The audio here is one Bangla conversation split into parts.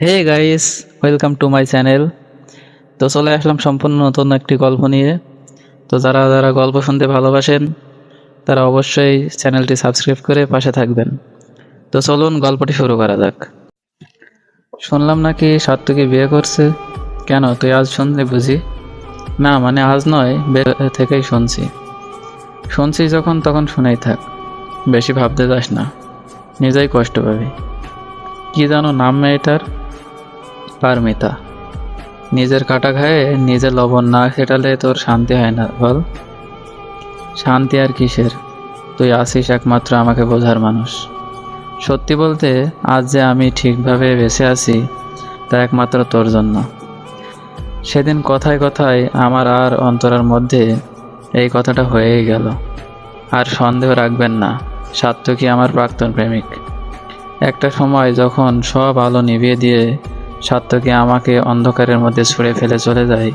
Hey guys welcome to my channel তো চলে আসলাম সম্পূর্ণ নতুন একটি গল্প নিয়ে। তো যারা যারা গল্প শুনতে ভালোবাসেন, তারা অবশ্যই চ্যানেলটি সাবস্ক্রাইব করে পাশে থাকবেন। তো চলুন গল্পটি শুরু করা যাক। শুনলাম নাকি সাত্তুকে বিয়ে করছে। কেন তুই আজ শুনলি বুঝি? না মানে আজ নয়, বের থেকেই শুনছি। শুনছি যখন তখন শুনেই থাক। বেশি ভাবতে যাস না। নিজেই কষ্ট পাবি। কি জানো নাম মেয়েটার? পারমিতা নিজের কাটা খায়ে নিজের লবণ না খেটালে তোর শান্তি হয় না, বল। শান্তি আর কিসের? তুই আসিস একমাত্র আমাকে বোঝার মানুষ। সত্যি বলতে, আজ যে আমি ঠিকভাবে বেঁচে আছি, তা একমাত্র তোর জন্য। সেদিন কথায় কথায় আমার আর অন্তরের মধ্যে এই কথাটা হয়েই গেল। আর সন্দেহ রাখবেন না সাত্তকী আমার প্রাক্তন প্রেমিক। একটা সময় যখন সব আলো নিভিয়ে দিয়ে সাত্তকী আমাকে অন্ধকারের মধ্যে ছুঁড়ে ফেলে চলে যায়।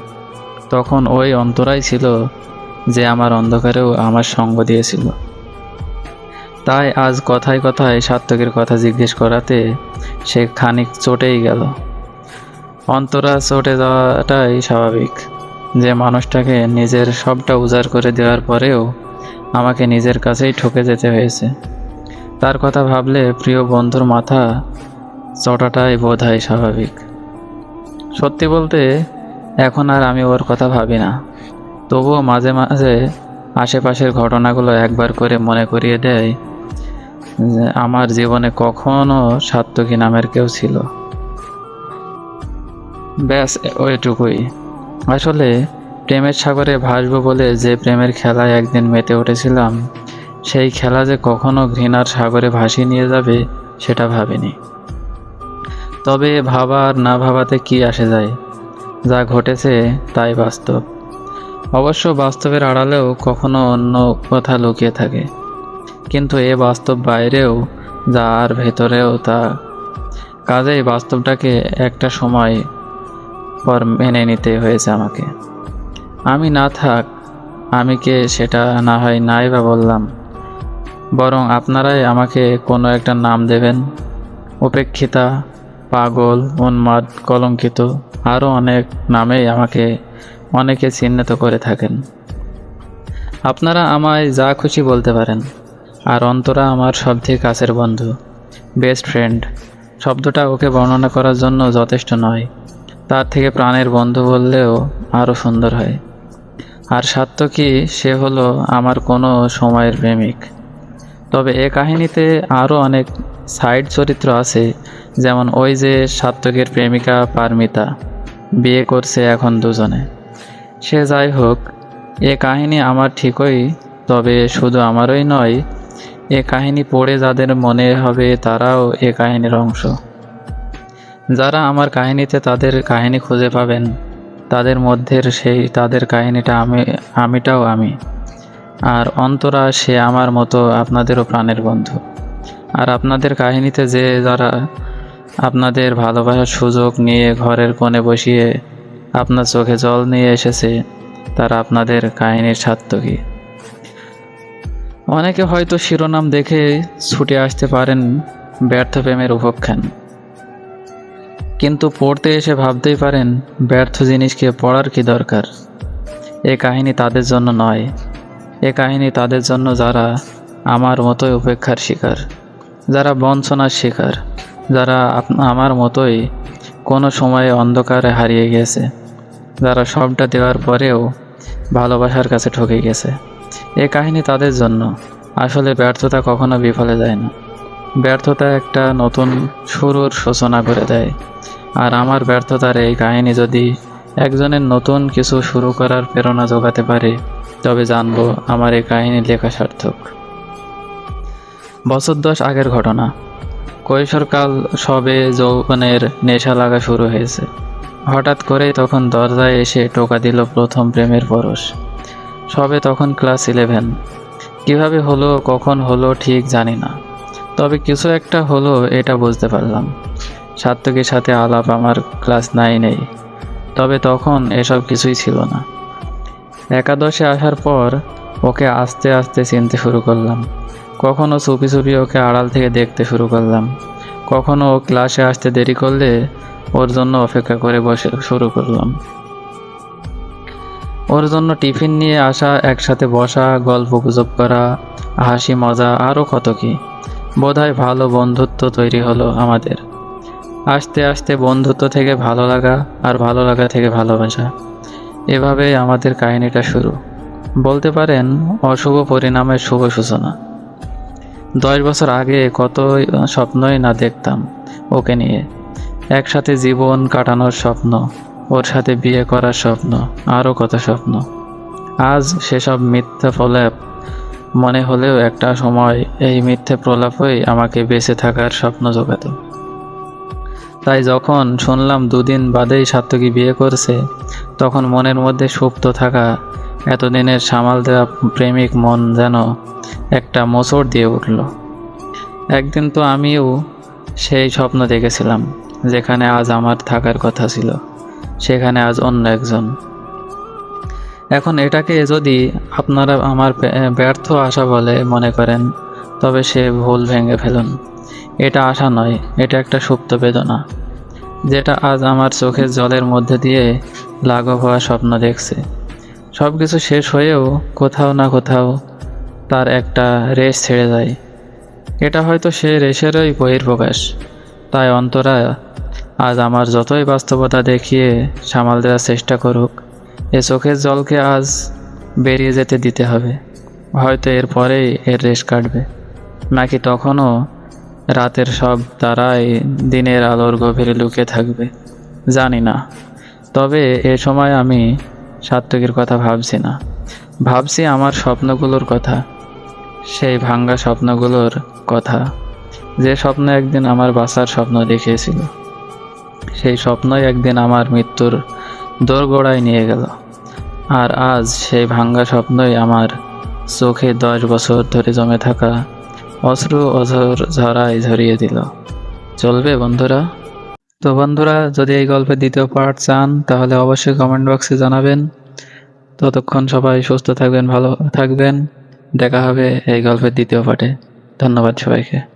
তখন ওই অন্তরাই ছিল যে আমার অন্ধকারেও আমার সঙ্গ দিয়েছিল। তাই আজ কথায় কথায় সাত্তকের কথা জিজ্ঞেস করাতে সে খানিক চটেই গেল। অন্তরা চটে যাওয়াটাই স্বাভাবিক যে মানুষটাকে নিজের সবটা উজাড় করে দেওয়ার পরেও আমাকে নিজের কাছেই ঠকে যেতে হয়েছে। তার কথা ভাবলে প্রিয় বন্ধুর মাথা চটাটাই বোধ হয় স্বাভাবিক। সত্যি বলতে, এখন আর আমি ওর কথা ভাবি না। তবুও মাঝে মাঝে আশেপাশের ঘটনাগুলো একবার করে মনে করিয়ে দেয় যে আমার জীবনে কখনো সাত্তকী নামের কেউ ছিল। ব্যাস, ওইটুকুই। আসলে প্রেমের সাগরে ভাসবো বলে যে প্রেমের খেলায় একদিন মেতে উঠেছিলাম, সেই খেলা যে কখনো ঘৃণার সাগরে ভাসিয়ে নিয়ে যাবে, সেটা ভাবিনি। তবে ভাবা আর না ভাবাতে কি আসে যায়? যা ঘটেছে তাই বাস্তব। অবশ্য বাস্তবের আড়ালেও কখনো অন্য কথা লুকিয়ে থাকে। কিন্তু এ বাস্তব বাইরেও, যা আর ভেতরেও তা। কাজেই বাস্তবটাকে একটা সময় পর মেনে নিতে হয়েছে আমাকে। আমি না থাক, আমি কে সেটা না হয় নাই বা বললাম। বরং আপনারাই আমাকে কোনো একটা নাম দেবেন। উপেক্ষিতা পাগল, উন্মাদ, কলঙ্কিত, আরও অনেক নামেই আমাকে অনেকে চিহ্নিত করে থাকেন। আপনারা আমায় যা খুশি বলতে পারেন, আর অন্তরা আমার সবথেকে কাছের বন্ধু বেস্ট ফ্রেন্ড শব্দটা ওকে বর্ণনা করার জন্য যথেষ্ট নয়, তার থেকে প্রাণের বন্ধু বললেও আরও সুন্দর হয়। আর সাত্তকী সে হলো আমার কোনো সময়ের প্রেমিক। তবে এ কাহিনীতে আরও অনেক সাইড চরিত্র আছে, যেমন ওই যে সাত্তকের প্রেমিকা পারমিতা, বিয়ে করছে এখন দুজনে। সে যাই হোক, এ কাহিনী আমার ঠিকই, তবে শুধু আমারই নয়, এ কাহিনী পড়ে যাদের মনে হবে তারাও এ কাহিনীর অংশ। যারা আমার কাহিনীতে তাদের কাহিনী খুঁজে পাবেন, তাদের মধ্যের সেই তাদের কাহিনীটা আমি, আমিটাও আমি। আর অন্তরা সে আমার মতো আপনাদেরও প্রাণের বন্ধু। আর আপনাদের কাহিনীতে যে যারা আপনাদের ভালোবাসার সুযোগ নিয়ে ঘরের কোণে বসিয়ে আপনার চোখে জল নিয়ে এসেছে, তারা আপনাদের কাহিনীর সার্থকী। অনেকে হয়তো শিরোনাম দেখে ছুটে আসতে পারেন ব্যর্থ প্রেমের উপখ্যান। কিন্তু পড়তে এসে ভাবতেই পারেন ব্যর্থ জিনিসকে পড়ার কি দরকার? এ কাহিনী তাদের জন্য নয়। এ কাহিনী তাদের জন্য যারা আমার মতোই উপেক্ষার শিকার। যারা বঞ্চনার শিকার, যারা আমার মতোই কোনো সময়ে অন্ধকারে হারিয়ে গেছে, যারা সবটা দেওয়ার পরেও ভালোবাসার কাছে ঠকে গেছে। এ কাহিনী তাদের জন্য। আসলে ব্যর্থতা কখনো বিফলে যায় না। ব্যর্থতা একটা নতুন শুরুর সূচনা করে দেয়। আর আমার ব্যর্থতার এই কাহিনী যদি একজনের নতুন কিছু শুরু করার প্রেরণা যোগাতে পারে, তবে জানব আমার এই কাহিনী লেখা সার্থক। বছর দশ আগের ঘটনা। কৈশোরকাল সবে যৌবনের নেশা লাগা শুরু হয়েছে। হঠাৎ করেই তখন দরজায় এসে টোকা দিল প্রথম প্রেমের পরশ। সবে তখন ক্লাস ইলেভেন। কীভাবে হলো, কখন হলো ঠিক জানি না। তবে কিছু একটা হলো, এটা বুঝতে পারলাম। সাত্তকের সাথে আলাপ আমার ক্লাস নাইনেই তবে তখন এসব কিছুই ছিল না। একাদশে আসার পর ওকে আস্তে আস্তে চিনতে শুরু করলাম। কখনো চুপি চুপি ওকে আড়াল থেকে দেখতে শুরু করলাম। কখনো ও ক্লাসে আসতে দেরি করলে ওর জন্য অপেক্ষা করে বসে শুরু করলাম। ওর জন্য টিফিন নিয়ে আসা, একসাথে বসা, গল্প গুজব করা, হাসি, মজা আরও কত কি। বোধহয় ভালো বন্ধুত্ব তৈরি হলো আমাদের। আস্তে আস্তে বন্ধুত্ব থেকে ভালো লাগা আর ভালো লাগা থেকে ভালোবাসা। এভাবেই আমাদের কাহিনীটা শুরু। বলতে পারেন, অশুভ পরিণামের শুভ সূচনা। দশ বছর আগে কত স্বপ্নই না দেখতাম ওকে নিয়ে। একসাথে জীবন কাটানোর স্বপ্ন, ওর সাথে বিয়ে করার স্বপ্ন, আরও কত স্বপ্ন। আজ সেসব মিথ্যা প্রলাপ মনে হলেও একটা সময় এই মিথ্যে প্রলাপই আমাকে বেঁচে থাকার স্বপ্ন জোগাতো। তাই যখন শুনলাম দুদিন বাদেই সাত্তকী বিয়ে করছে, তখন মনের মধ্যে সুপ্ত থাকা, এতদিনের সামাল দেওয়া প্রেমিক মন যেন একটা মোচড় দিয়ে উঠল। একদিন তো আমিও সেই স্বপ্ন দেখেছিলাম, যেখানে আজ আমার থাকার কথা ছিল, সেখানে আজ অন্য একজন। এখন এটাকে যদি আপনারা আমার ব্যর্থ আশা বলে মনে করেন, তবে সে ভুল ভেঙে ফেলুন। এটা আশা নয়, এটা একটা সুপ্ত বেদনা, যেটা আজ আমার চোখের জলের মধ্যে দিয়ে লাঘব হওয়া স্বপ্ন দেখছে। সব কিছু শেষ হয়েও কোথাও না কোথাও তার একটা রেস ছেড়ে যায় এটা হয়তো সে রেশেরই বহির্প্রকাশ। তাই অন্তরা, আজ আমার যতই বাস্তবতা দেখিয়ে সামাল দেওয়ার চেষ্টা করুক, এ চোখের জলকে আজ বেরিয়ে যেতে দিতে হবে। হয়তো এর পরেই এর রেশ কাটবে। নাকি তখনও রাতের সব তারাই দিনের আলোর গভীরে লুকিয়ে থাকবে? জানি না। তবে এ সময় আমি সাত্তকীর কথা ভাবছি না। ভাবছি আমার স্বপ্নগুলোর কথা। সেই ভাঙ্গা স্বপ্নগুলোর কথা, যে স্বপ্ন একদিন আমার বাঁচার স্বপ্ন দেখিয়েছিল। সেই স্বপ্নই একদিন আমার মৃত্যুর দোরগোড়ায় নিয়ে গেল। আর আজ সেই ভাঙ্গা স্বপ্নই আমার চোখে দশ বছর ধরে জমে থাকা অশ্রু অঝর ঝরায় ঝরিয়ে দিল। চলবে বন্ধুরা? তো বন্ধুরা, যদি এই গল্পের দ্বিতীয় পার্ট চান, তাহলে অবশ্যই কমেন্ট বক্সে জানাবেন। ততক্ষণ সবাই সুস্থ থাকবেন, ভালো থাকবেন। দেখা হবে এই গল্পের দ্বিতীয় পাঠে। ধন্যবাদ সবাইকে।